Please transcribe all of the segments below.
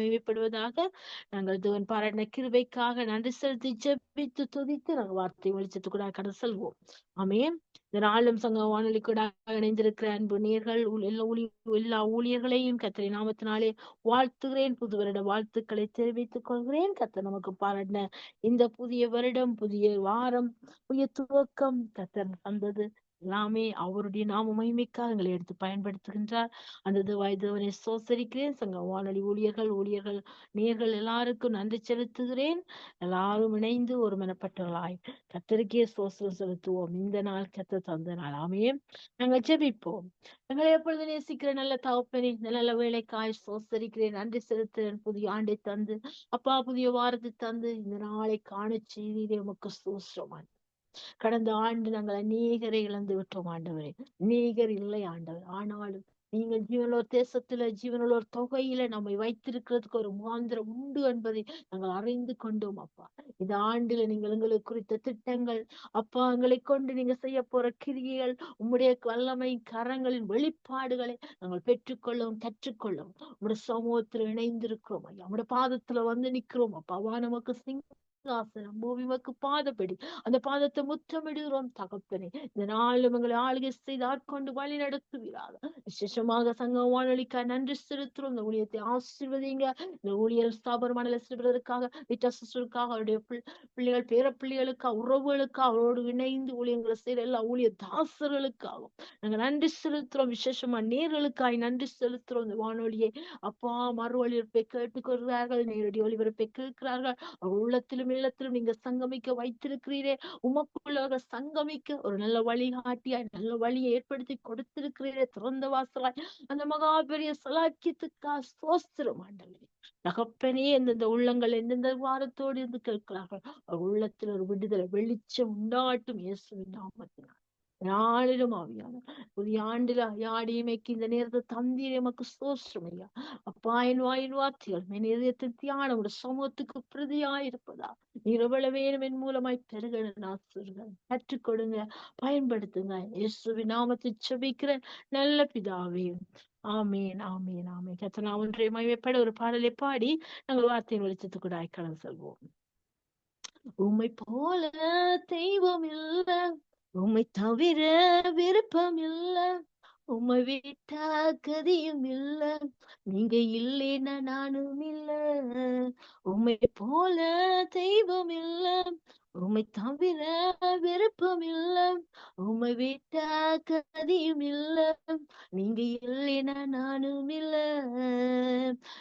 மகிமைப்படுவதாக நாங்கள் தேவன் பாராட்டின கிருபைக்காக நன்றி செலுத்தி ஜெபித்து துதித்து நாங்கள் வார்த்தை வெளிச்சத்துக்கூட கடந்து செல்வோம். ஆமே இந்த நாளும் சங்க வானொலி கூட இணைந்திருக்கிற அன்பு நேர்கள் எல்லா ஊழி எல்லா ஊழியர்களையும் கத்திரை நாமத்தினாலே வாழ்த்துகிறேன். புது வருட வாழ்த்துக்களை தெரிவித்துக் கொள்கிறேன். கத்தர் நமக்கு பாராட்டின இந்த புதிய வருடம் புதிய வாரம் புதிய துவக்கம் கத்தர் வந்தது எல்லாமே அவருடைய நாம மகிமைக்காக எங்களை எடுத்து பயன்படுத்துகின்றார். அந்த தேவாய் தேவனை சோசரிக்கிறேன். சங்க வானொலி ஊழியர்கள் ஊழியர்கள் நேர்கள் எல்லாருக்கும் நன்றி செலுத்துகிறேன். எல்லாரும் இணைந்து ஒரு மனப்பட்டவர்களாய் கத்தருக்கே சோசரம் செலுத்துவோம். இந்த நாள் கத்த தந்த நாளாமே நாங்கள் ஜெபிப்போம். எங்களை எப்பொழுது நேசிக்கிற நல்ல தகப்பனே நல்ல வேலைக்காய் சோசரிக்கிறேன் நன்றி செலுத்துகிறேன். புதிய ஆண்டை தந்து அப்பா புதிய வாரத்தை தந்து இந்த நாளை காண செய்தீரே. உமக்கு சோசரமான கடந்த ஆண்டு நாங்கள் அநேகரை இழந்து விட்டோம் ஆண்டவரே. அநேகர் இல்லை ஆண்டவர். ஆனாலும் நீங்கள் ஜீவனோர் தேசத்துல ஜீவனோர் தொகையில நம்மை வைத்திருக்கிறதுக்கு ஒரு மாந்திரம் உண்டு என்பதை நாங்கள் அறிந்து கொண்டோம் அப்பா. இந்த ஆண்டுல நீங்கள் எங்களுக்கு குறித்த திட்டங்கள் அப்பா எங்களை கொண்டு நீங்க செய்ய போற கிரியைகள் உம்முடைய வல்லமை கரங்களின் வெளிப்பாடுகளை நாங்கள் பெற்றுக்கொள்ளவும் கற்றுக்கொள்ளவும் உங்களுடைய சமூகத்துல இணைந்திருக்கிறோம் ஐயா. உங்களுடைய பாதத்துல வந்து நிக்கிறோம் அப்பாவா நமக்கு சிங் சிங்காசனம் பூமிமக்கு பாதப்படி. அந்த பாதத்தை முத்தமிடுகிறோம் தகப்பனே. இந்த நாளும் எங்களை ஆளுகை செய்து ஆட்கொண்டு வழி நடத்துவீராக. விசேஷமாக சங்க வானொலிக்க நன்றி செலுத்துறோம் இந்த ஊழியத்தை ஆசீர்வதிங்க இந்த ஊழியர் ஸ்தாபனமான செலுத்துவதற்காக விட்டா சிஸ்டருக்காக அவருடைய பிள்ளைகள் பேர பிள்ளைகளுக்காக உறவுகளுக்காக அவரோடு இணைந்து ஊழியங்களை செய்யற எல்லா ஊழிய தாசர்களுக்காகவும் நாங்க நன்றி செலுத்துறோம் விசேஷமா நேர்களுக்காய் நன்றி செலுத்துறோம் இந்த வானொலியை அப்பா மறு ஒளிபரப்பை கேட்டுக்கொள்கிறார்கள். நேரடி ஒளிபரப்பை கேட்கிறார்கள். அவர் உள்ளத்திலும் தமிழத்திலும் நீங்க சங்கமிக்க வைத்திருக்கிறீரே. உமக்குள்ளாக சங்கமிக்க ஒரு நல்ல வழிகாட்டியாய் நல்ல வழியை ஏற்படுத்தி கொடுத்திருக்கிறீரே திறந்த வாசலாய். அந்த மகா பெரிய சலாக்கியத்துக்கா சோஸ்திரம் ஆண்டவரே. தகப்பனே எந்தெந்த உள்ளங்கள் எந்தெந்த வாரத்தோடு இருந்து கேட்கிறார்கள். அவர் உள்ளத்தில் ஒரு விடுதலை வெளிச்சம் உண்டாட்டும் இயேசுவின் நாமத்தினால். நாளிலும் ஆவியான புதிய ஆண்டுல யாடியமைக்கு இந்த நேரத்தை தந்தீர் எமக்கு சோஸ்ரம் ஐயா அப்பா என் வாயின் வார்த்தைகள் என் இதயத்தின் தியானம் ஒரு சமூகத்துக்கு பிரதியா இருப்பதா நீர் எவ்வளவு வேணும் என் மூலமாய் பெருகிற நாசுர்கள் கற்றுக் கொடுங்க பயன்படுத்துங்க இயேசுவி நாமத்தை செபிக்கிற நல்ல பிதாவே ஆமேன் ஆமேன் ஆமேன் கத்தனா ஒன்றை மையப்பட ஒரு பாடலை பாடி நாங்கள் வார்த்தையின் வெளிச்சத்துக்கு கடந்து செல்வோம் உம்மை போல தெய்வம் இல்லை உம்மை தவிர விருப்பம் இல்ல. உம்மை விட்டா கதியும் இல்ல. நீங்க இல்லைன்னா நானும் இல்ல. உம்மை போல தெய்வம் இல்ல. உம்மை தவிர விருப்பம் இல்ல. உம்மை விட்டா கதியும் இல்ல. நீங்க இல்லைன்னா நானும் இல்ல.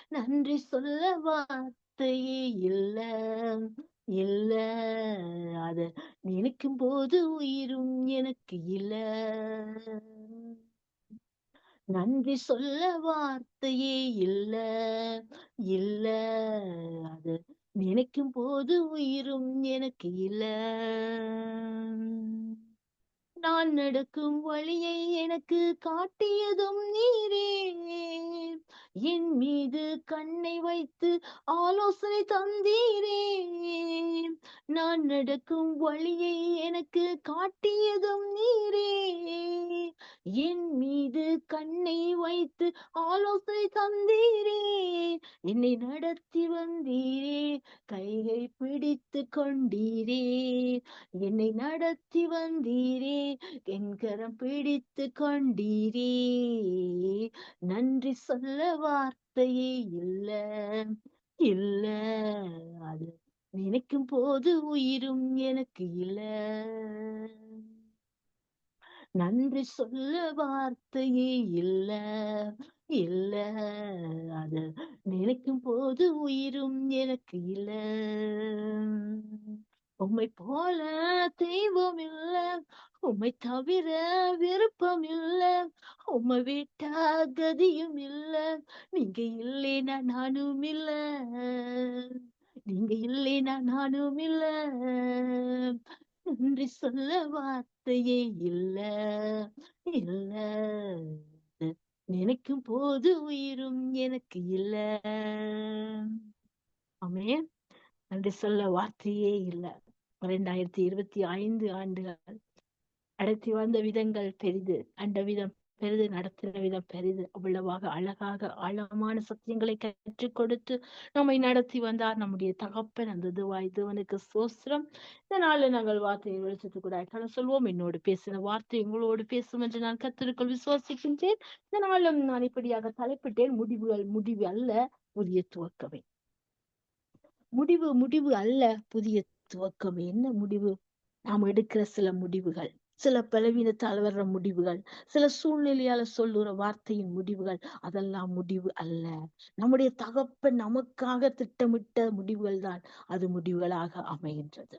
நன்றி சொல்ல வார்த்தையே இல்ல. இல்ல அத நினைக்கும் போது உயிரும் எனக்கு இல்ல. நன்றி சொல்ல வார்த்தையே இல்ல இல்ல அது நினைக்கும் போது உயிரும் எனக்கு இல்ல. நான் நடக்கும் வழியை எனக்கு காட்டியதும் நீரே. என் மீது கண்ணை வைத்து ஆலோசனை தந்தீரே. நான் நடக்கும் வழியை எனக்கு காட்டியதும் நீரே. என் மீது கண்ணை வைத்து ஆலோசனை தந்தீரே. என்னை நடத்தி வந்தீரே. கையை பிடித்து கொண்டீரே. என்னை நடத்தி வந்தீரே. என் கரம் பிடித்து கொண்டீரே. நன்றி சொல்ல வார்த்தையே இல்ல இல்ல. அது நினைக்கும் போது உயிரும் எனக்கு இல்ல. நன்றி சொல்ல வார்த்தையே இல்ல இல்ல. அது நினைக்கும் போது உயிரும் எனக்கு இல்ல. உம்மை போல தெய்வம் இல்ல உம்மை தவிர விருப்பம் இல்ல உம்மை விட்டா கதியும் இல்ல நீங்க இல்லைனா நானும் இல்ல நீங்க இல்லைனா நானும் இல்ல நன்றி சொல்ல வார்த்தையே இல்ல இல்ல. நினைக்கும் போது உயிரும் எனக்கு இல்ல. ஆமே நன்றி சொல்ல வார்த்தையே இல்ல. இரண்டாயிரத்தி இருபத்தி ஐந்து ஆண்டுகள். அடர்த்தி வந்த விதங்கள் பெரிது. அந்த விதம் பெரிது நடத்தின விதம் பெரிது. அவ்வளவாக அழகாக ஆழமான சத்தியங்களை கற்றுக் கொடுத்து நம்மை நடத்தி வந்தார் நம்முடைய தகப்பன். அந்த இதுவாய் தேவனுக்கு சோஸ்திரம் இந்த நாளில் நாங்கள் வார்த்தையை வெளிச்சத்து கூட சொல்வோம். என்னோடு பேசின வார்த்தை உங்களோடு பேசும் என்று நான் கத்திற்குள் விசுவாசிக்கின்றேன். இந்த நாளும் நான் இப்படியாக தலைப்பிட்டேன். முடிவுகள் முடிவு அல்ல புதிய துவக்கமே. முடிவு முடிவு அல்ல புதிய துவக்கம்? என்ன முடிவு? நாம் எடுக்கிற சில முடிவுகள் சில பலவீனத்தால் வர்ற முடிவுகள் சில சூழ்நிலையால சொல்லுற வார்த்தையின் முடிவுகள் அதெல்லாம் முடிவு அல்ல. நம்முடைய தகப்பன் நமக்காக திட்டமிட்ட முடிவுகள் தான் அது முடிவுகளாக அமைகின்றது.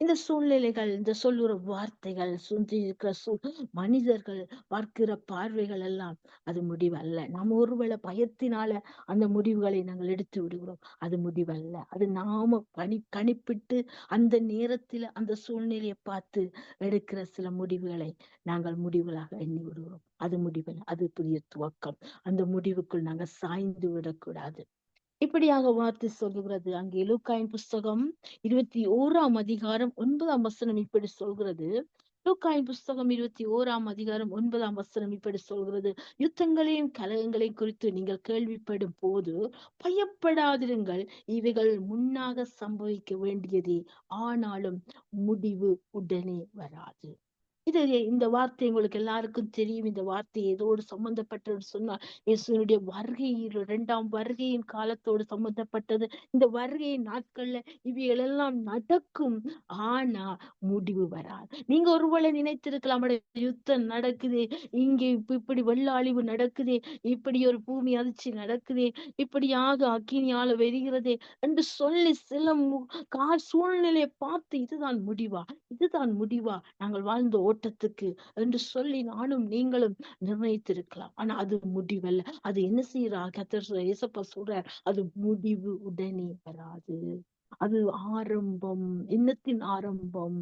இந்த சூழ்நிலைகள் இந்த சொல்லுற வார்த்தைகள் சுற்றி இருக்கிற சூ மனிதர்கள் பார்க்கிற பார்வைகள் எல்லாம் அது முடிவல்ல. நம்ம ஒருவேளை பயத்தினால அந்த முடிவுகளை நாங்கள் எடுத்து விடுகிறோம். அது முடிவல்ல. அது நாம கணி கணிப்பிட்டு அந்த நேரத்துல அந்த சூழ்நிலையை பார்த்து எடுக்கிற சில முடிவுகளை நாங்கள் முடிவுகளாக எண்ணி விடுகிறோம். அது முடிவல்ல. அது புதிய துவக்கம். அந்த முடிவுக்குள் நாங்கள் சாய்ந்து விடக்கூடாது. இப்படியாக வார்த்தை சொல்கிறது அங்கே லூக்காயின் புஸ்தகம் இருபத்தி ஓராம் அதிகாரம் ஒன்பதாம் வசனம் இப்படி சொல்கிறது. லூக்காயின் புஸ்தகம் இருபத்தி ஓராம் அதிகாரம் ஒன்பதாம் வசனம் இப்படி சொல்கிறது. யுத்தங்களையும் கலகங்களையும் குறித்து நீங்கள் கேள்விப்படும் போது பயப்படாதிருங்கள். இவைகள் முன்னாக சம்பவிக்க வேண்டியதே. ஆனாலும் முடிவு உடனே வராது. இது இந்த வார்த்தை உங்களுக்கு எல்லாருக்கும் தெரியும். இந்த வார்த்தை ஏதோடு சம்பந்தப்பட்டது சொன்னால் இயேசுனுடைய வருகையில் இரண்டாம் வருகையின் காலத்தோடு சம்பந்தப்பட்டது. இந்த வருகையின் நாட்கள்ல இவைகள் எல்லாம் நடக்கும். ஆனா முடிவு வராது. நீங்க ஒருவேளை நினைத்திருக்கலாம் யுத்தம் நடக்குது இங்கே இப்படி வெள்ள அழிவு இப்படி ஒரு பூமி அதிர்ச்சி நடக்குதே இப்படியாக அக்கினியால வெறுகிறது என்று சொல்லி சில கா சூழ்நிலையை பார்த்து இதுதான் முடிவா? இதுதான் முடிவா? நாங்கள் வாழ்ந்த ஓட்டத்துக்கு என்று சொல்லி நானும் நீங்களும் நிர்ணயித்திருக்கலாம். ஆனா அது முடிவல்ல. அது என்ன செய்யறா கத்தர் ஏசப்பா சொல்றார் அது முடிவு உடனே வராது. அது ஆரம்பம் எண்ணத்தின் ஆரம்பம்.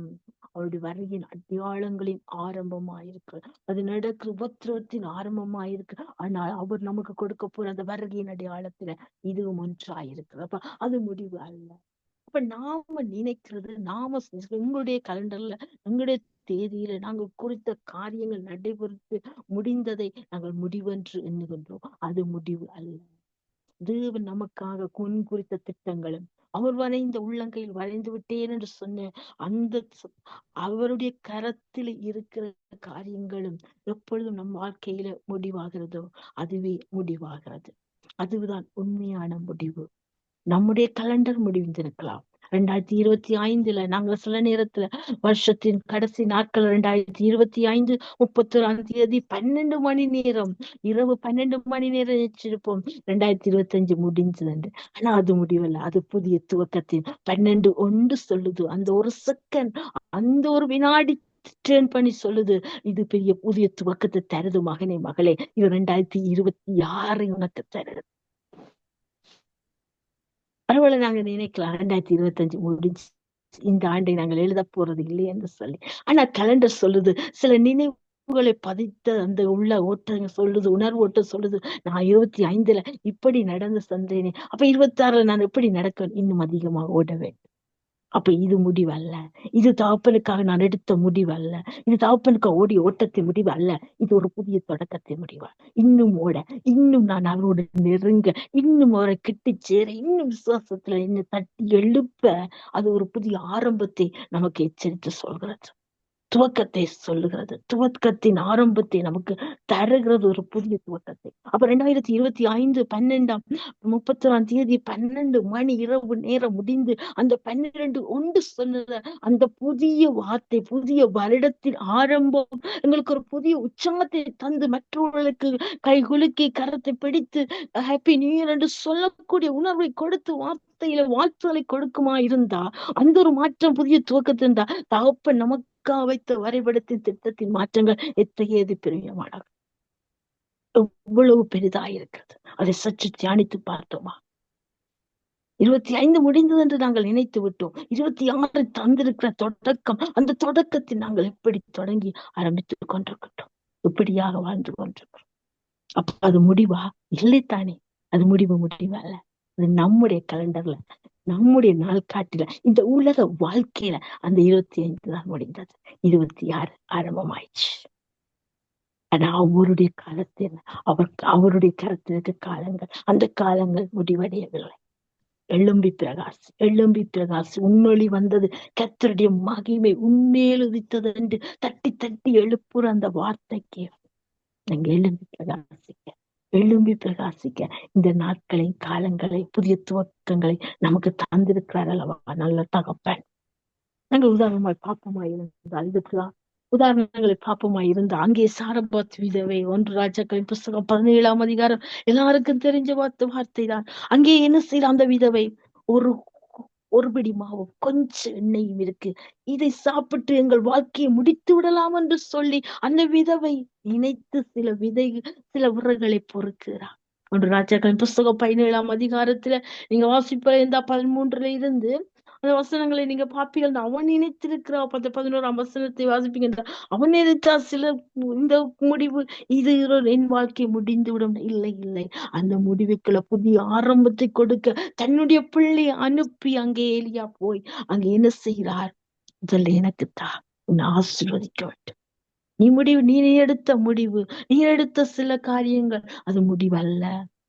அவருடைய வரையின் அடையாளங்களின் ஆரம்பமாயிருக்கு. அது நடக்கிற உபத்திரத்தின் ஆரம்பமாயிருக்கு. ஆனால் அவர் நமக்கு கொடுக்க போற அந்த வரகையின் அடையாளத்துல இதுவும் ஒன்றாயிருக்கு. அப்ப அது முடிவு அல்ல. அப்ப நாம நினைக்கிறது நாம உங்களுடைய கலண்டர்ல எங்களுடைய தேதியில நாங்கள் குறித்த காரியங்கள் நடைபெறுத்து முடிந்ததை நாங்கள் முடிவென்று எண்ணுகின்றோம். அது முடிவு அல்ல. தேவன் நமக்காக குன் குறித்த திட்டங்களும் அவர் வரைந்த உள்ளங்கையில் வரைந்து விட்டேன் என்று சொன்ன அந்த அவருடைய கரத்தில் இருக்கிற காரியங்களும் எப்பொழுதும் நம் வாழ்க்கையில முடிவாகிறதோ அதுவே முடிவாகிறது. அதுதான் உண்மையான முடிவு. நம்முடைய கலண்டர் முடிந்திருக்கலாம். ரெண்டாயிரத்தி இருபத்தி ஐந்துல நாங்க சில நேரத்துல வருஷத்தின் கடைசி நாட்கள் ரெண்டாயிரத்தி இருபத்தி ஐந்து முப்பத்தி ஒராம் தேதி பன்னெண்டு மணி நேரம் இரவு பன்னெண்டு மணி நேரம் வச்சிருப்போம் ரெண்டாயிரத்தி இருபத்தி அஞ்சு முடிஞ்சது ஆனா அது முடிவல்ல அது புதிய துவக்கத்தின் பன்னெண்டு ஒன்று சொல்லுது. அந்த ஒரு செகண்ட் அந்த ஒரு வினாடி ட்ரெயின் பண்ணி சொல்லுது. இது பெரிய புதிய துவக்கத்தை தருது மகனே மகளே. இது ரெண்டாயிரத்தி இருபத்தி ஆறு உனக்கு தருது. பரவாயில்ல நாங்க நினைக்கலாம் ரெண்டாயிரத்தி இருபத்தஞ்சு முடிஞ்சு இந்த ஆண்டை நாங்கள் எழுத போறது இல்லை என்று சொல்லி. ஆனா கலண்டர் சொல்லுது. சில நினைவுகளை பதித்த அந்த உள்ள ஓட்டங்க சொல்லுது. உணர்வு ஓட்டம் சொல்லுது. நான் இருபத்தி ஐந்துல இப்படி நடந்து சந்தேனே. அப்ப இருபத்தி ஆறுல நான் எப்படி நடக்க இன்னும் அதிகமாக ஓட வேண்டும்? அப்ப இது முடிவல்ல. இது தகப்பனுக்காக நான் எடுத்த முடிவல்ல. இது தகப்பனுக்கு ஓடி ஓட்டத்தின் முடிவு அல்ல இது ஒரு புதிய தொடக்கத்தின் முடிவு. இன்னும் ஓட இன்னும் நான் அவரோட நெருங்க இன்னும் அவரை கிட்டி சேர இன்னும் விசுவாசத்துல என்ன தட்டி எழுப்ப அது ஒரு புதிய ஆரம்பத்தை நமக்கு எச்சரித்து சொல்கிறது. துவக்கத்தை சொல்லுகிறது. துவக்கத்தின் ஆரம்பத்தை நமக்கு தருகிறது ஒரு புதிய துவக்கத்தை. அப்ப ரெண்டாயிரத்தி இருபத்தி ஐந்து பன்னெண்டாம் முப்பத்தி ஒராம் தேதி பன்னெண்டு மணி இரவு நேரம் முடிந்து அந்த பன்னிரண்டு ஒன்று சொன்னத அந்த புதிய வார்த்தை புதிய வருடத்தின் ஆரம்பம் எங்களுக்கு ஒரு புதிய உற்சாகத்தை தந்து மற்றவர்களுக்கு கை குலுக்கி கரத்தை பிடித்து ஹாப்பி நியூ இயர் என்று சொல்லக்கூடிய உணர்வை கொடுத்து வார்த்தையில வாழ்த்துக்களை கொடுக்குமா இருந்தா அந்த ஒரு மாற்றம் புதிய துவக்கத்தை இருந்தா தகப்பன் நமக்கு வைத்த வரைபடத்தின் திட்டத்தின் மாற்றங்கள் எத்தகையது பெரியமானது எவ்வளவு பெரிதாயிருக்கிறது. அதை சற்று தியானித்து பார்த்தோமா? இருபத்தி ஐந்து முடிந்தது என்று நாங்கள் நினைத்து விட்டோம். இருபத்தி ஆறு தந்திருக்கிற தொடக்கம் அந்த தொடக்கத்தை நாங்கள் எப்படி தொடங்கி ஆரம்பித்துக் கொண்டிருக்கட்டும் இப்படியாக வாழ்ந்து கொண்டிருக்கிறோம். அப்ப அது முடிவா? இல்லைத்தானே? அது முடிவு முடிவல்ல. அது நம்முடைய கலண்டர்ல நம்முடைய நாள்காட்டில இந்த உலக வாழ்க்கையில அந்த இருபத்தி ஐந்து தான் முடிந்தது. இருபத்தி ஆறு ஆரம்பமாயிடுச்சு. ஆனா அவருடைய காலத்தில் அவர் அவருடைய கருத்திற்கு காலங்கள் அந்த காலங்கள் முடிவடையவில்லை. எழும்பி பிரகாஷ் எழும்பி பிரகாஷ் உன்னொளி வந்தது கத்தருடைய மகிமை உண்மையில் உதித்தது என்று தட்டி தட்டி எழுப்புற அந்த வார்த்தைக்கு நாங்க எழும்பி பிரகாசிக்க. எழும்பி பிரகாசிக்க இந்த நாட்களை காலங்களை புதிய துவக்கங்களை நமக்கு தந்திருக்கிறார் அல்லவா? நல்ல தகப்பன். நாங்கள் உதாரணமாய் பாப்பமாய் இருந்தால் இதுக்குதான் உதாரணங்களை பாப்பமாய் இருந்தா அங்கே சாரபாத் விதவை ஒன்று ராஜாக்களின் புஸ்தகம் பதினேழாம் அதிகாரம் எல்லாருக்கும் தெரிஞ்ச வார்த்தை வார்த்தை தான் அங்கே என்ன செய்யற அந்த விதவை? ஒரு ஒரு பிடி மாவும் கொஞ்சம் எண்ணெயும் இருக்கு. இதை சாப்பிட்டு எங்கள் வாழ்க்கையை முடித்து விடலாம் என்று சொல்லி அந்த விதவை நினைத்து சில விதை சில உரங்களை பொறுக்கிறார். ஒன்று ராஜாக்களின் புஸ்தகம் பதினேழாம் அதிகாரத்துல நீங்க வாசிப்ப இருந்தா பதிமூன்றுல இருந்து அந்த வசனங்களை நீங்க பாப்பீர்கள் அவன் நினைத்திருக்கிற பத்து பதினோராம் வசனத்தை வாசிப்பீங்க அவன் நினைத்தா சில இந்த முடிவு இது என் வாழ்க்கை முடிந்துவிடும். இல்லை இல்லை. அந்த முடிவுக்குள்ள புதிய ஆரம்பத்தை கொடுக்க தன்னுடைய பிள்ளை அனுப்பி அங்கே ஏலியா போய் அங்கே என்ன செய்கிறார்? முதல்ல எனக்குத்தா உன்னை ஆசீர்வதிக்க வேண்டும். நீ முடிவு நீ எடுத்த முடிவு நீ எடுத்த சில காரியங்கள் அது முடிவல்ல.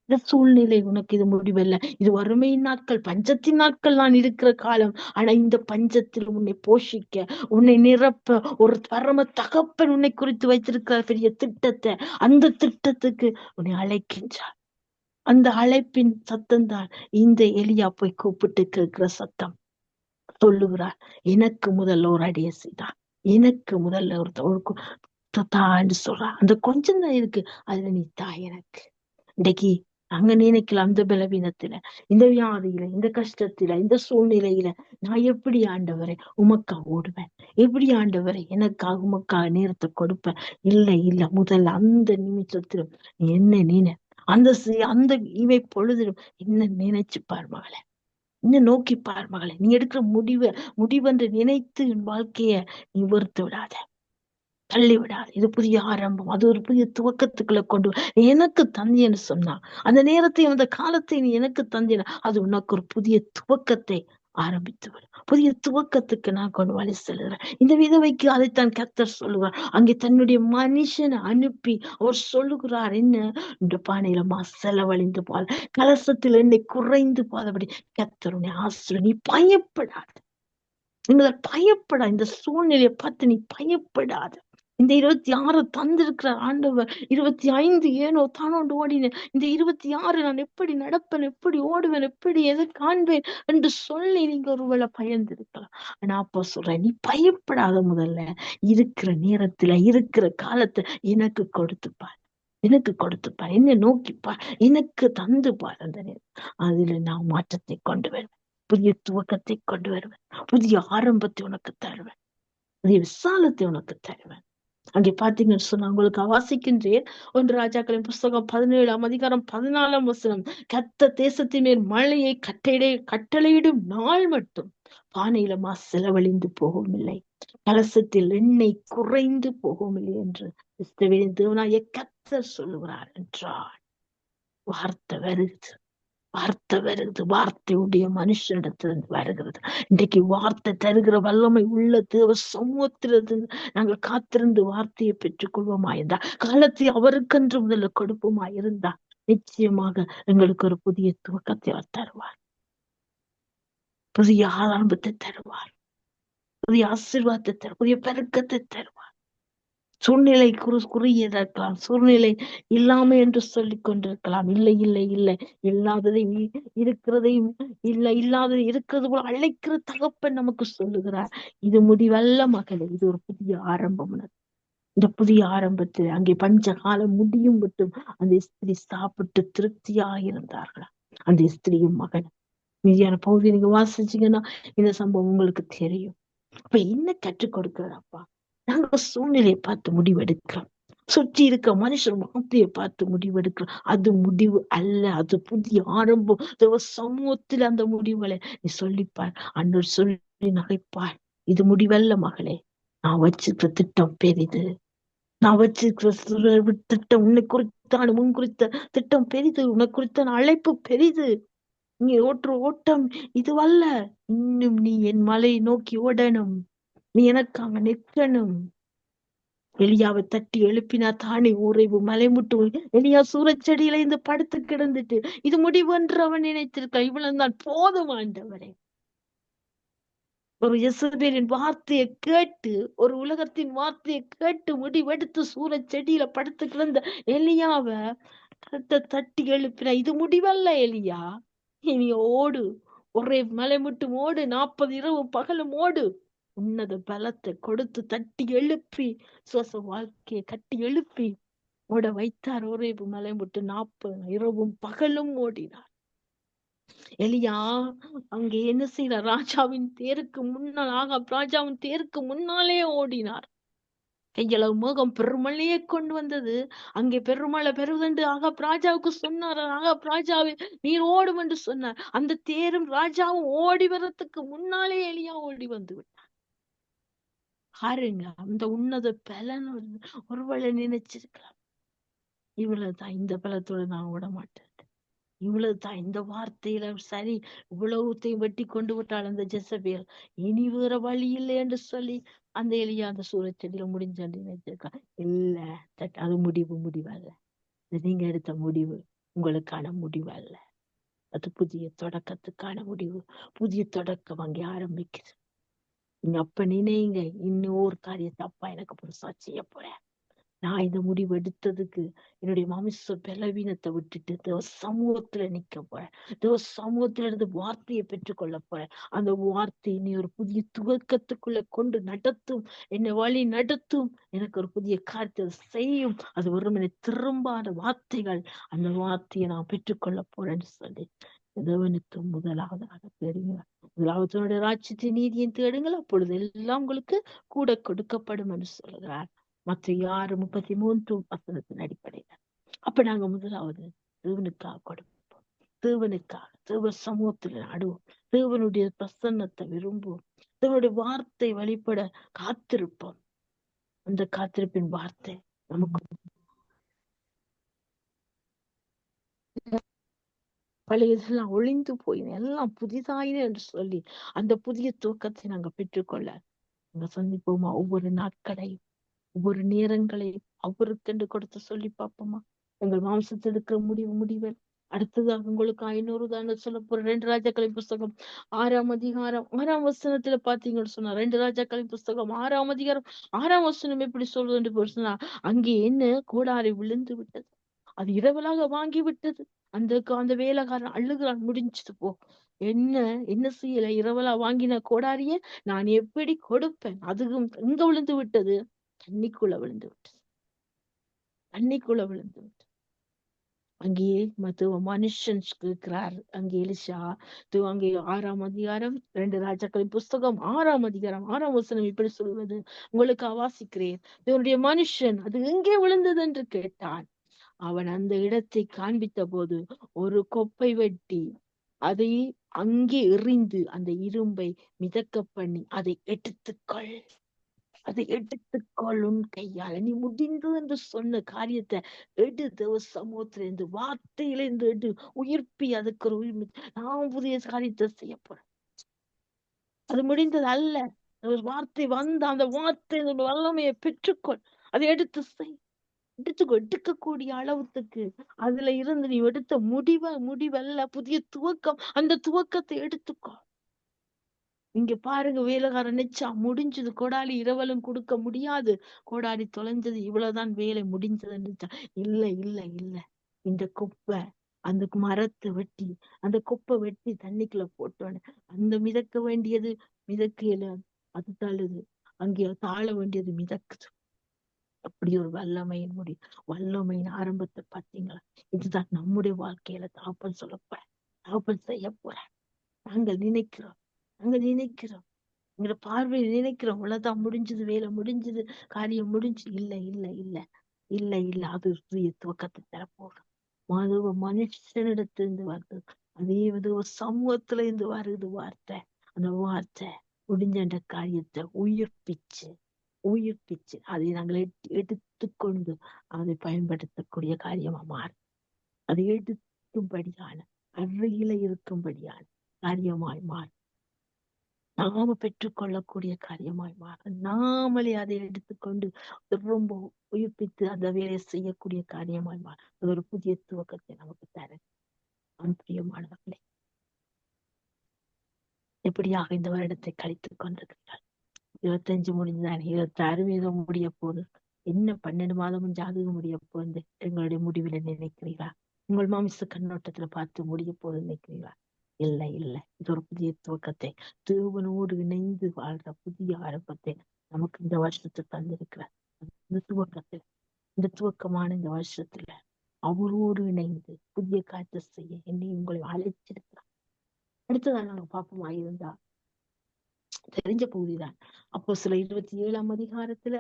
இந்த சூழ்நிலை உனக்கு இது முடிவல்ல. இது வறுமையின் நாட்கள் பஞ்சத்தின் நாட்கள் நான் இருக்கிற காலம். ஆனா இந்த பஞ்சத்தில் உன்னை போஷிக்க உன்னை நிரப்ப ஒரு பரம தகப்பன் உன்னை குறித்து வைத்திருக்கிற பெரிய திட்டத்தை அந்த திட்டத்துக்கு உன்னை அழைக்கின்றார். அந்த அழைப்பின் சத்தம்தான் இந்த எலியா போய் கூப்பிட்டு கேட்கிற சத்தம். சொல்லுகிறார் எனக்கு முதல்ல ஒரு அடிய செய்தார் எனக்கு முதல்ல ஒரு தான்னு சொல்றான் அந்த கொஞ்சம் தான் இருக்கு. அதுல நீ தா எனக்கு. இன்னைக்கு அங்க நினைக்கலாம் அந்த பலவீனத்துல. இந்த வியாதியில இந்த கஷ்டத்துல இந்த சூழ்நிலையில நான் எப்படி ஆண்டவரை உமக்கா ஓடுவேன்? எப்படி ஆண்டவரை எனக்காக உமக்காக நேரத்தை கொடுப்பேன்? இல்லை இல்ல முதல்ல அந்த நிமிஷத்திலும் என்ன நினை அந்த அந்த இவை பொழுதிலும் என்ன நினைச்சு பார் மகளே? இன்னும் நோக்கி பார் மகளே? நீ எடுக்கிற முடிவை முடிவென்று நினைத்து என் வாழ்க்கைய நீ விடாத. தள்ளி விடாது இது புதிய ஆரம்பம். அது ஒரு புதிய துவக்கத்துக்குள்ள கொண்டு எனக்கு தந்தியன்னு சொன்னா அந்த நேரத்தை அந்த காலத்தை நீ எனக்கு தந்தின அது உனக்கு ஒரு புதிய துவக்கத்தை ஆரம்பித்து விடும். புதிய துவக்கத்துக்கு நான் கொண்டு வழி செல்கிறேன் இந்த விதவைக்கு அதைத்தான் கத்தர் சொல்லுவார் அங்கே தன்னுடைய மனுஷனை அனுப்பி அவர் சொல்லுகிறார் என்ன? இந்த பானையில மா செலவழிந்து போல கலசத்தில் என்னை குறைந்து போதபடி கத்தருடைய ஆசிரியர் நீ பயப்படாது. நீங்கள் பயப்பட. இந்த சூழ்நிலையை பார்த்து நீ பயப்படாது. இந்த இருபத்தி ஆறு தந்திருக்கிற ஆண்டவர் இருபத்தி ஐந்து ஏனோ தானோண்டு ஓடினேன். இந்த இருபத்தி ஆறு நான் எப்படி நடப்பேன் எப்படி ஓடுவேன் எப்படி எதை காண்பேன் என்று சொல்லி நீங்க ஒருவேளை பயந்திருக்கலாம். ஆனா அப்ப சொல்றேன் நீ பயப்படாத முதல்ல. இருக்கிற நேரத்துல இருக்கிற காலத்தை எனக்கு கொடுத்துப்பார் எனக்கு கொடுத்துப்பார் என்ன நோக்கிப்பார் எனக்கு தந்து அந்த நேரம். அதுல நான் மாற்றத்தை கொண்டு வருவேன். புதிய துவக்கத்தை கொண்டு வருவேன். புதிய ஆரம்பத்தை உனக்கு தருவேன். புதிய விசாலத்தை உனக்கு தருவேன். அங்கே பாத்தீங்கன்னு சொன்னா உங்களுக்கு வாசிக்கின்றேன் ஒன்று ராஜாக்களின் புஸ்தகம் பதினேழாம் அதிகாரம் பதினாலாம் வசனம். கத்த தேசத்தின் மேல் மழையை கட்டளை கட்டளையிடும் நாள் மட்டும். பானையில மா செலவழிந்து போகவில்லை கலசத்தில் எண்ணெய் குறைந்து போகவில்லை என்று கிறிஸ்தவின் தேவனாய கத்தர் சொல்லுகிறார் என்றார். வார்த்தை வருகிறது. வார்த்தை வருகிறது வார்த்தையுடைய மனுஷனிடத்திலிருந்து வருகிறது. இன்றைக்கு வார்த்தை தருகிற வல்லமை உள்ள தேவ சமூகத்திலிருந்து நாங்கள் காத்திருந்து வார்த்தையை பெற்றுக் கொள்வோமா இருந்தா காலத்தை அவருக்கென்று முதல்ல கொடுப்போமா இருந்தா நிச்சயமாக எங்களுக்கு ஒரு புதிய துவக்கத்தை அவர் தருவார். புதிய ஆரம்பத்தை தருவார். புதிய ஆசீர்வாதத்தை தருவார். புதிய பெருக்கத்தை தருவார். சூழ்நிலை குறு குறுகியதா இருக்கலாம். சூழ்நிலை இல்லாம என்று சொல்லி கொண்டிருக்கலாம். இல்லை இல்லை இல்லை. இல்லாததை இருக்கிறதையும் இல்லை இல்லாதது இருக்கிறது போல அழைக்கிற தகப்பன் நமக்கு சொல்லுகிறார். இது முடிவல்ல மகளே. இது ஒரு புதிய ஆரம்பம் இந்த புதிய ஆரம்பத்தில் அங்கே பஞ்ச காலம் முடியும் மட்டும் அந்த ஸ்திரீ சாப்பிட்டு திருப்தியாக இருந்தார்களா? அந்த ஸ்திரீயும் மகன் மீதியான பகுதியை நீங்க வாசிச்சீங்கன்னா இந்த சம்பவம் உங்களுக்கு தெரியும். அப்ப என்ன கற்றுக் கொடுக்கிறாப்பா நாங்க சூழ்நிலையை பார்த்து முடிவெடுக்கிறோம் சுற்றி இருக்க மனுஷர் வார்த்தையை பார்த்து முடிவெடுக்கிறோம் அது முடிவு அல்ல அது புதிய ஆரம்பம். சமூகத்தில் அந்த முடிவுகளை நீ சொல்லிப்பார். அன்றொரு சொல்லி நகைப்பார். இது முடிவல்ல மகளே. நான் வச்சிருக்கிற திட்டம் பெரிது நான் வச்சிருக்கிற திட்டம் உன்னை குறித்தான முன் குறித்த திட்டம் பெரிது உன்னை குறித்த அழைப்பு பெரிது நீ ஓட்டுற ஓட்டம் இதுவல்ல. இன்னும் நீ என் மலை நோக்கி ஓடணும். நீ எனக்காக நிற்கணும். எலியாவை தட்டி எழுப்பினா தானே ஊரைவு மலைமுட்டு எலியா சூரச்செடியில இருந்து படுத்து கிடந்துட்டு இது முடிவென்று அவன் நினைத்திருக்க இவ்வளவுதான் போதும் ஆண்டவரே. ஒரு எசபேலின் வார்த்தையை கேட்டு ஒரு உலகத்தின் வார்த்தையை கேட்டு முடிவெடுத்து சூரச் செடியில படுத்து கிடந்த எலியாவ கருத்தை தட்டி எழுப்பினா இது முடிவல்ல எலியா இனி ஓடு ஒரே மலை மட்டும் ஓடு நாற்பது இரவு பகலும் ஓடு. உன்னத பலத்தை கொடுத்து தட்டி எழுப்பி சுவாச வாழ்க்கையை கட்டி எழுப்பி ஓட வைத்தார் ஒரே மலை முட்டு நாற்பது இரவும் பகலும் ஓடினார். எலியா அங்கே என்ன செய்யறார் ராஜாவின் தேருக்கு முன்னால் ஆகா ராஜாவின் தேருக்கு முன்னாலே ஓடினார். கையளவு மோகம் பெருமழையை கொண்டு வந்தது. அங்கே பெருமழை பெருவென்று ஆகா ராஜாவுக்கு சொன்னார். ஆகா ராஜாவே நீர் ஓடும் என்று சொன்னார். அந்த தேரும் ராஜாவும் ஓடி வரத்துக்கு முன்னாலே எலியா ஓடி வந்து விட்டார். பாருங்க அந்த உன்னத பலன் ஒரு- ஒருவேளை நினைச்சிருக்கலாம். இவ்வளவுதான் இந்த பலத்தோட நான் விட மாட்டேன். இவ்வளவுதான் இந்த வார்த்தையில சரி இவ்வளவுத்தையும் வெட்டி கொண்டு விட்டாள் அந்த ஜெசபேல். இனி வேற வழி இல்லை என்று சொல்லி அந்த எலியா அந்த சூரச்செடியில முடிஞ்சான்னு நினைச்சிருக்கா இல்ல தட் அது முடிவு முடிவல்ல. நீங்க எடுத்த முடிவு உங்களுக்கான முடிவல்ல. அது புதிய தொடக்கத்துக்கான முடிவு. புதிய தொடக்கம் அங்கே ஆரம்பிக்குது. அப்ப நினைங்க. இன்னொரு காரியத்தை அப்பா எனக்கு புதுசா செய்ய போறேன் நான் இந்த முடிவு எடுத்ததுக்கு என்னுடைய மாமிச பலவீனத்தை விட்டுட்டு தேவ சமூகத்துல நிக்க போறேன். தேவ சமூகத்துல இருந்து வார்த்தையை பெற்றுக்கொள்ள போறேன். அந்த வார்த்தை நீ ஒரு புதிய துவக்கத்துக்குள்ள கொண்டு நடத்தும். என்னை வழி நடத்தும். எனக்கு ஒரு புதிய காரியத்தை செய்யும். அது ஒரு திரும்பாத வார்த்தைகள். அந்த வார்த்தையை நான் பெற்றுக்கொள்ள போறேன்னு சொல்லி தேவனுக்கு முதலாவதாக தேடுங்கள் முதலாவது தன்னுடைய ராஜ்யத்தை நீதியை தேடுங்கள். அப்பொழுது எல்லாம் உங்களுக்கு கூட கொடுக்கப்படும் என்று சொல்கிறார் மற்ற யாரு முப்பத்தி மூன்று வசனத்தின் அடிப்படையில. அப்ப நாங்க முதலாவது தேவனுக்காக கொடுப்போம். தேவனுக்காக தேவ சமூகத்துல நடுவோம். தேவனுடைய பிரசன்னத்தை விரும்புவோம். தேவனுடைய வார்த்தை வழிபட காத்திருப்போம். அந்த காத்திருப்பின் வார்த்தை நமக்கு பழையதெல்லாம் ஒளிந்து போயின எல்லாம் புதிதாயின என்று சொல்லி அந்த புதிய துவக்கத்தை நாங்க பெற்றுக்கொள்ள நாங்க சந்திப்போமா? ஒவ்வொரு நாட்களையும் ஒவ்வொரு நேரங்களையும் அவருக்கென்று கொடுத்து சொல்லி பார்ப்போமா? எங்கள் மாம்சத்தில் இருக்கிற முடிவு முடிவில் அடுத்ததாக உங்களுக்கு ஐநூறு தானே சொல்ல போற ரெண்டு ராஜாக்களின் புஸ்தகம் ஆறாம் அதிகாரம் ஆறாம் வசனத்துல பாத்தீங்கன்னு சொன்னா ரெண்டு ராஜாக்களின் புஸ்தகம் ஆறாம் அதிகாரம் ஆறாம் வசனம் எப்படி சொல்றது என்று சொன்னா அங்கே என்ன கோடாரி விழுந்து விட்டது? அது இரவலாக வாங்கி விட்டது அந்த அந்த வேலைக்காரன் அழுகிறான். முடிஞ்சது போ. என்ன என்ன செய்யல? இரவலா வாங்கின கோடாரிய நான் எப்படி கொடுப்பேன்? அதுவும் எங்க விழுந்து விட்டது? தண்ணிக்குள்ள விழுந்து விட்டது. தண்ணிக்குள்ள விழுந்து விட்டது. அங்கேயே மத்துவ மனுஷன் இருக்கிறார் அங்கே எலிஷா தூ அங்கே ஆறாம் அதிகாரம் ரெண்டு ராஜாக்களின் புஸ்தகம் ஆறாம் அதிகாரம் ஆறாம் வசனம் இப்படி சொல்வது. உங்களுக்கு வாசிக்கிறேன். இவனுடைய மனுஷன். அது எங்கே விழுந்தது என்று கேட்டான். அவன் அந்த இடத்தை காண்பித்த போது ஒரு கொப்பை வெட்டி அதை அங்கே எறிந்து அந்த இரும்பை மிதக்க பண்ணி அதை எடுத்துக்கொள் அதை எடுத்துக்கொள் உன் கையால. நீ முடிந்து என்று சொன்ன காரியத்தை எடு. தேவ சமூகத்திலிருந்து வார்த்தையிலிருந்து எடு. உயிர்ப்பி அதுக்கு ஒரு உயிர் நான் புதிய காரியத்தை செய்ய போறேன். அது முடிந்தது அல்ல. ஒரு வார்த்தை வந்த அந்த வார்த்தை வல்லமையை பெற்றுக்கொள். அதை எடுத்து செய். எடுத்துக்கோ எடுக்கக்கூடிய அளவுக்கு அதுல இருந்து நீ எடுத்த முடிவ முடிவல்ல புதிய துவக்கம் அந்த துவக்கத்தை எடுத்துக்கோ. இங்க பாருங்க வேலைக்காரன் நிச்சா முடிஞ்சது. கோடாலி இரவலும் கொடுக்க முடியாது. கோடாலி தொலைஞ்சது இவ்வளவுதான் வேலை முடிஞ்சதுன்னு இல்ல இல்ல இல்ல. இந்த குப்பை அந்த மரத்தை வெட்டி அந்த குப்பை வெட்டி தண்ணிக்குள்ள போட்டோன்னு அந்த மிதக்க வேண்டியது மிதக்கையில அது தள்ளுது. அங்கே தாழ வேண்டியது மிதக்குது. அப்படி ஒரு வல்லமையின் முடி வல்லமையின் ஆரம்பத்தை பார்த்தீங்களா? இதுதான் நம்முடைய வாழ்க்கையில தாப்பன் சொல்ல போறேன் தாப்பன் செய்ய போற நாங்கள் நினைக்கிறோம் நாங்கள் நினைக்கிறோம். எங்களை பார்வையில் நினைக்கிறோம். அவ்வளவுதான் முடிஞ்சது வேலை முடிஞ்சது காரியம் முடிஞ்சு இல்ல இல்ல இல்ல இல்ல இல்ல. அது புதிய துவக்கத்தை தரப்போகும் மதுவ மனுஷனிடத்திலிருந்து வருது அதே வந்து ஒரு சமூகத்துல இருந்து வருது வார்த்தை. அந்த வார்த்தை முடிஞ்ச காரியத்தை உயிர்ப்பிச்சு உயிர்ப்பிச்சு அதை நாங்கள் எடுத்துக்கொண்டு அதை பயன்படுத்தக்கூடிய காரியமா மாறும் அதை எடுக்கும்படியான அருகில இருக்கும்படியான காரியமாய் மாறும் நாம பெற்றுக்கொள்ளக்கூடிய காரியமாய் மாற. நாமளே அதை எடுத்துக்கொண்டு ரொம்ப உயிர்ப்பித்து அந்த வேலை செய்யக்கூடிய காரியமாய் மாற. அது ஒரு புதிய துவக்கத்தை நமக்கு தர பிரியமானவர்களே எப்படியாக இந்த வருடத்தை கழித்துக் கொண்டிருக்கிறார் இருபத்தஞ்சு முடிஞ்சுதான் இருபத்தாறு வீதம் முடிய போகுது. என்ன பன்னெண்டு மாதமும் ஜாதகம் முடிய போகுது. எங்களுடைய முடிவுல நினைக்கிறீங்களா உங்கள் மாமிச கண்ணோட்டத்துல பார்த்து முடிய போது நினைக்கிறீங்களா இல்லை இல்லை. இது ஒரு புதிய துவக்கத்தை. தேவனோடு இணைந்து வாழ்ற புதிய ஆரம்பத்தை நமக்கு இந்த வருஷத்தை தந்திருக்கிறார். இந்த துவக்கத்துல இந்த துவக்கமான இந்த வருஷத்துல அவரோடு இணைந்து புதிய காற்று செய்ய என்னை உங்களை அழைச்சிருக்கிறார் அடுத்ததான் நாங்க பாப்போமா இருந்தா தெரிஞ்ச பகுதிதான் அப்போ சில இருபத்தி ஏழாம் அதிகாரத்துல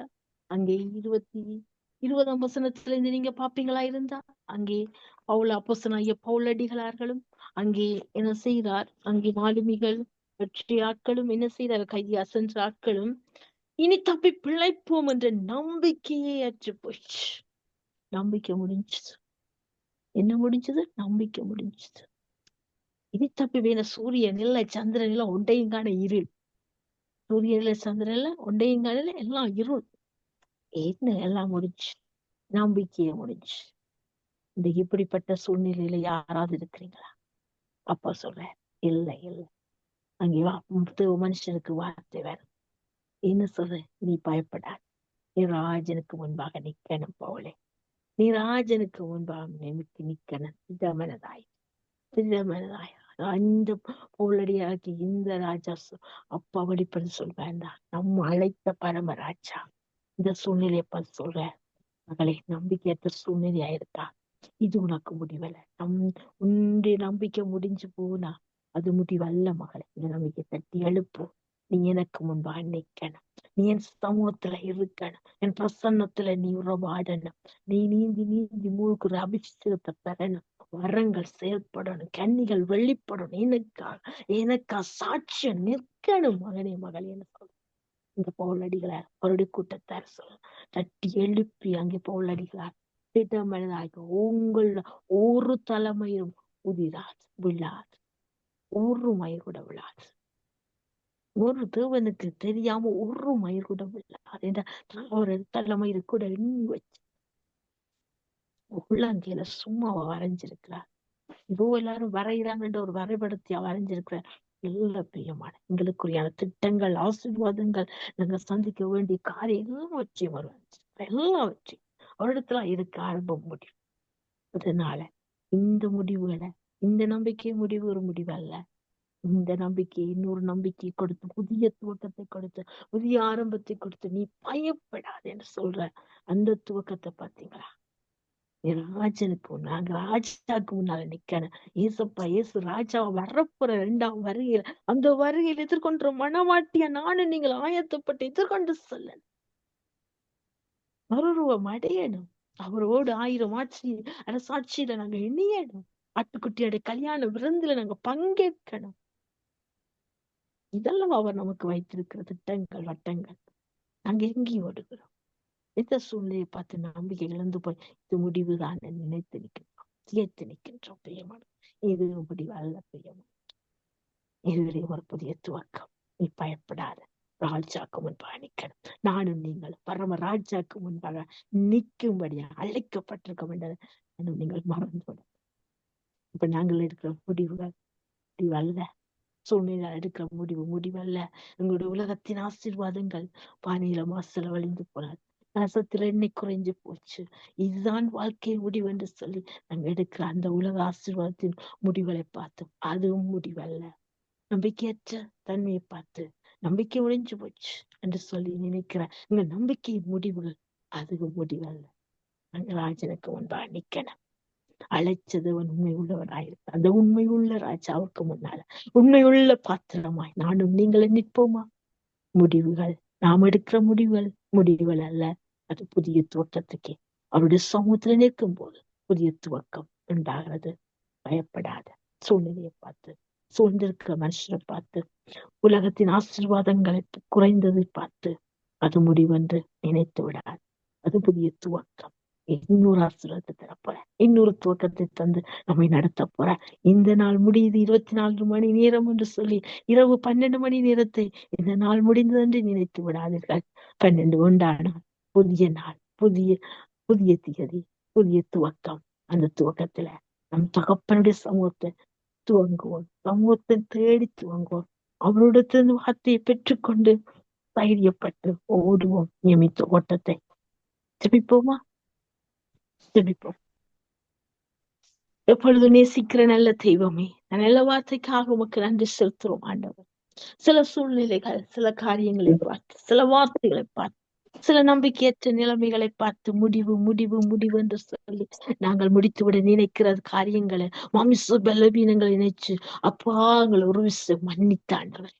அங்கே இருபத்தி இருபதாம் வசனத்துல இருந்து நீங்க பாப்பீங்களா இருந்தா? அங்கே பவுல அப்போசனாகிய பவுலடிகளார்களும் அங்கே என்ன செய்கிறார் அங்கே மாலுமிகள் வெற்றி ஆட்களும் என்ன செய்தார் கைதி அசன்ற ஆட்களும் இனி தப்பி பிழைப்போம் என்ற நம்பிக்கையே அற்று போயிடுச்சு நம்பிக்கை முடிஞ்சது. என்ன முடிஞ்சது? நம்பிக்கை முடிஞ்சது. இனி தப்பி வேண சூரியன் இல்ல சந்திரன் இல்ல ஒன்றையும் காண இருள் சூரியன்ல சந்திரன்ல சந்திரன் ஒண்டையும் எல்லாம் இருள். என்ன எல்லாம் முடிஞ்சு? நம்பிக்கைய முடிஞ்சு. இந்த இப்படிப்பட்ட சூழ்நிலையில யாராவது இருக்கிறீங்களா? அப்பா சொல்ல இல்லை இல்லை. அங்கே வா மனுஷனுக்கு வார்த்தை வேற என்ன சொல்ற? நீ பயப்படாத. நீ ராஜனுக்கு முன்பாக நிக்கணும் போலே. நீ ராஜனுக்கு முன்பாக நிமித்து நிக்கணும். திடமனதாய். திடமனதாய் அந்த போலடியாக்கி இந்த ராஜா அப்பா வழிபடி சொல் வேண்டாம் நம்ம அழைத்த பரமராஜா இந்த சூழ்நிலையை பார்த்து சொல்ற மகளே நம்பிக்கையற்ற சூழ்நிலையா இருக்கா இது உனக்கு முடிவல்ல. நம் உன்னுடைய நம்பிக்கை முடிஞ்சு போனா அது முடிவல்ல மகளே. இந்த நம்பிக்கை தட்டி எழுப்பு. நீ எனக்கு முன்பாக நிக்கணும். நீ என் சமூகத்துல இருக்கணும். என் பிரசன்னத்துல நீ உறவாடணும். நீ நீந்தி நீந்தி மூழ்கிற அபிஷேகத்தை பெறணும். வரங்கள் செயல்படணும் கன்னிகள் வெளிப்படணும். எனக்கா எனக்கா சாட்சியம் நிற்கணும் மகனே மகள் என்ன இந்த பவுலடிகளார் அவருடைய கூட்டத்தார் சொல்ல தட்டி எழுப்பி அங்கே பவுலடிகளார் திட்டமனதாக உங்கள் ஒரு தலைமையும் உதிராது விழாது. ஒரு மயிர் கூட விழாது. ஒரு தேவனுக்கு தெரியாம ஒரு மயிர் கூட விழாது. என்ற ஒரு தலைமயிறு கூட எண்ணி வச்சு உள்ளங்கையில சும்மா வரைஞ்சிருக்கிறார். இதோ எல்லாரும் வரைகிறாங்கன்ற ஒரு வரைபடத்தையா வரைஞ்சிருக்கிறார்? எல்லா பிரியமான எங்களுக்குரியான திட்டங்கள் ஆசீர்வாதங்கள் நாங்க சந்திக்க வேண்டிய காரியம் எல்லாவற்றையும் வருவாங்க எல்லாவற்றையும். அவரிடத்துல இதுக்கு ஆரம்பம் முடியும் அதனால இந்த முடிவுகளை இந்த நம்பிக்கை முடிவு ஒரு முடிவு அல்ல. இந்த நம்பிக்கை இன்னொரு நம்பிக்கை கொடுத்து புதிய துவக்கத்தை கொடுத்து புதிய ஆரம்பத்தை கொடுத்து நீ பயப்படாது என்று சொல்ற அந்த துவக்கத்தை பாத்தீங்களா ராஜனுக்கு நாங்க ராஜாக்கு முன்னால நிக்கணும். ஏசப்பா ஏசு ராஜா வரப்போற ரெண்டாம் வருகையில அந்த வருகையில் எதிர்கொண்ட மனவாட்டிய நானும் நீங்கள் ஆயத்தப்பட்டு எதிர்கொண்டு சொல்லணும். மறுருவம் அடையணும். அவரோடு ஆயிரம் ஆட்சி அரசாட்சியில நாங்க இணையணும். ஆட்டுக்குட்டியோட கல்யாண விருந்துல நாங்க பங்கேற்கணும். இதெல்லாம் அவர் நமக்கு வைத்திருக்கிற திட்டங்கள் வட்டங்கள். நாங்க எங்கேயும் ஓடுகிறோம் எந்த சூழ்நிலையை பார்த்து நம்பிக்கை இழந்து போய் இது முடிவுதான் நினைத்து நிற்கின்றோம். சேர்த்து நிற்கின்றோம் பிரியமான. இது முடிவு அல்ல பிரியமான இதுவரை ஒரு புதிய துவக்கம். நீ பயப்படாத. ராஜாக்கு முன்பாக நிக்கணும் நானும் நீங்கள் பரம ராஜாக்கு முன்பாக நிற்கும்படியா அழைக்கப்பட்டிருக்க வேண்டியது நீங்கள் மறந்து விட இப்ப நாங்கள் இருக்கிற முடிவுகள் முடிவு அல்ல சூழ்நிலை எடுக்கிற முடிவு முடிவல்ல. எங்களுடைய உலகத்தின் ஆசீர்வாதங்கள் பானையில மாசல வழிந்து போனால் ரசத்துல எண்ணெய் குறைஞ்சு போச்சு. இதுதான் வாழ்க்கை முடிவு என்று சொல்லி நாங்க எடுக்கிற அந்த உலக ஆசீர்வாதத்தின் முடிவுகளை பார்த்தோம். அதுவும் முடிவல்ல. நம்பிக்கையற்ற தன்மையை பார்த்து நம்பிக்கை முடிஞ்சு போச்சு என்று சொல்லி நினைக்கிற இந்த நம்பிக்கையின் முடிவுகள் அதுவும் முடிவல்ல. ராஜனுக்கு முன்பாக நிக்கணும் அழைச்சது உண்மை உள்ளவராயிருக்க அந்த உண்மை உள்ள ராஜாவுக்கு முன்னால உண்மை உள்ள பாத்திரமாய் நானும் நீங்களும் நிற்போமா? முடிவுகள். நாம் எடுக்கிற முடிவுகள் முடிவுகள் அல்ல. அது புதிய தோட்டத்துக்கு அவருடைய சமூகத்துல நிற்கும் போது புதிய துவக்கம் உண்டாகிறது பயப்படாத சூழ்நிலையை பார்த்து சூழ்ந்திருக்கிற மனுஷரை பார்த்து உலகத்தின் ஆசீர்வாதங்களை குறைந்ததை பார்த்து அது முடிவென்று நினைத்து விடாது அது புதிய துவக்கம் இன்னொரு ஆசீர்வாதத்தை தரப்போற இன்னொரு துவக்கத்தை தந்து நம்மை நடத்த போற இந்த நாள் முடியுது இருபத்தி நாலு மணி நேரம் என்று சொல்லி இரவு பன்னெண்டு மணி நேரத்தை இந்த நாள் முடிந்தது என்று நினைத்து விடாதீர்கள் பன்னெண்டு உண்டானால் புதிய நாள் புதிய புதிய திகதி புதிய துவக்கம். அந்த துவக்கத்துல நம் தகப்பனுடைய சமூகத்தை துவங்குவோம். சமூகத்தை தேடி துவங்குவோம். அவரிடத்திலிருந்து வார்த்தையை பெற்றுக்கொண்டு தைரியப்பட்டு ஓடுவோம். நியமித்த ஓட்டத்தை ஜபிப்போமா? ஜபிப்போம். எப்பொழுது நேசிக்கிற நல்ல தெய்வமே நல்ல வார்த்தைக்காக உமக்கு நன்றி செலுத்துறோம் ஆண்டவர். சில சூழ்நிலைகள் சில காரியங்களை பார்த்து சில வார்த்தைகளை பார்த்து சில நம்பிக்கையற்ற நிலைமைகளை பார்த்து முடிவு முடிவு முடிவு என்று சொல்லி நாங்கள் முடித்துவிட நினைக்கிற காரியங்களை மாமிச பலவீனங்களை நினைச்சு அப்பாங்களை ஒரு விஷயம் மன்னித்தாண்டவர்.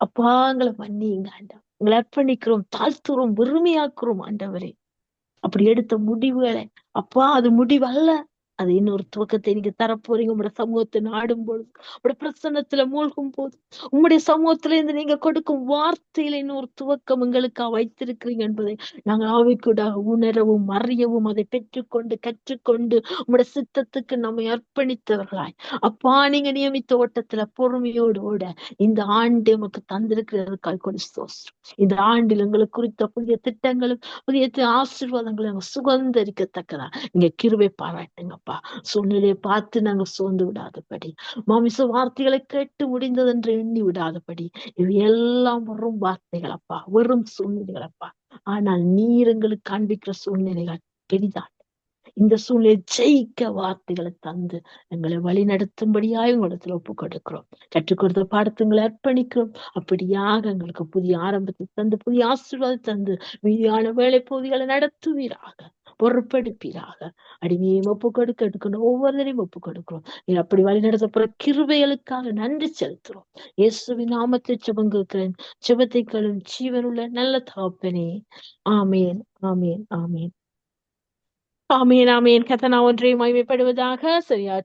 அப்பாங்களை மன்னிங்க ஆண்டவர். உங்களை அர்ப்பணிக்கிறோம் தாழ்த்துறோம் வெறுமையாக்குறோம் ஆண்டவரே. அப்படி எடுத்த முடிவுகளை அப்பா அது முடிவல்ல. அது இன்னொரு துவக்கத்தை நீங்க தரப்போறீங்க. உங்களோட சமூகத்தை நாடும் பொழுது உங்களோட பிரசன்னத்துல மூழ்கும் போது உங்களுடைய சமூகத்துல இருந்து நீங்க கொடுக்கும் வார்த்தையில இன்னொரு துவக்கம் எங்களுக்கா வைத்திருக்கிறீங்க என்பதை நாங்கள் ஆவிக்கூடாக உணரவும் அறியவும் அதை பெற்றுக்கொண்டு கற்றுக்கொண்டு உங்களோட சித்தத்துக்கு நம்மை அர்ப்பணித்தவர்களாய். அப்பா நீங்க நியமித்த ஓட்டத்துல பொறுமையோடு ஓட இந்த ஆண்டு நமக்கு தந்திருக்கிறதுக்காக கொடு இந்த ஆண்டில் எங்களுக்கு குறித்த புதிய திட்டங்களும் புதிய ஆசீர்வாதங்களும் நாங்க சுகந்தரிக்கத்தக்கதா நீங்க பாராட்டுங்க. பாராட்டுங்கப்பா சூழ்நிலையை பார்த்து நாங்க சோர்ந்து விடாதபடி. மாமிச வார்த்தைகளை கேட்டு முடிந்தது என்று எண்ணி விடாதபடி. இவை எல்லாம் வெறும் வார்த்தைகள் அப்பா வெறும் சூழ்நிலைகள் அப்பா ஆனால் நீர் எங்களுக்கு காண்பிக்கிற சூழ்நிலைகள் பெரிதான் இந்த சூழ்நிலை ஜெயிக்க வார்த்தைகளை தந்து எங்களை வழி நடத்தும்படியாய் உங்களிடத்துல ஒப்பு கொடுக்கிறோம். கற்றுக் கொடுத்த பாடத்துங்களை அர்ப்பணிக்கிறோம். அப்படியாக எங்களுக்கு புதிய ஆரம்பத்தை தந்து புதிய ஆசீர்வாதம் தந்து மீதியான வேலை பகுதிகளை நடத்துவீராக. பொறுப்படுப்பீராக. அடிமையை ஒப்பு கொடுக்க எடுக்கணும் ஒவ்வொருத்தரையும் ஒப்பு கொடுக்கிறோம். நீ அப்படி வழி நடத்தப்படுற கிருபைகளுக்காக நன்றி செலுத்துறோம் இயேசுவின் நாமத்தை செபங்குக்கிறேன் செபத்தைக்களும் ஜீவனுள்ள நல்ல தாப்பனே ஆமேன் ஆமேன் ஆமேன். ஆமேன் ஆமேன். கதனா ஒன்றையும் மகிமைப்படுவதாக சரியா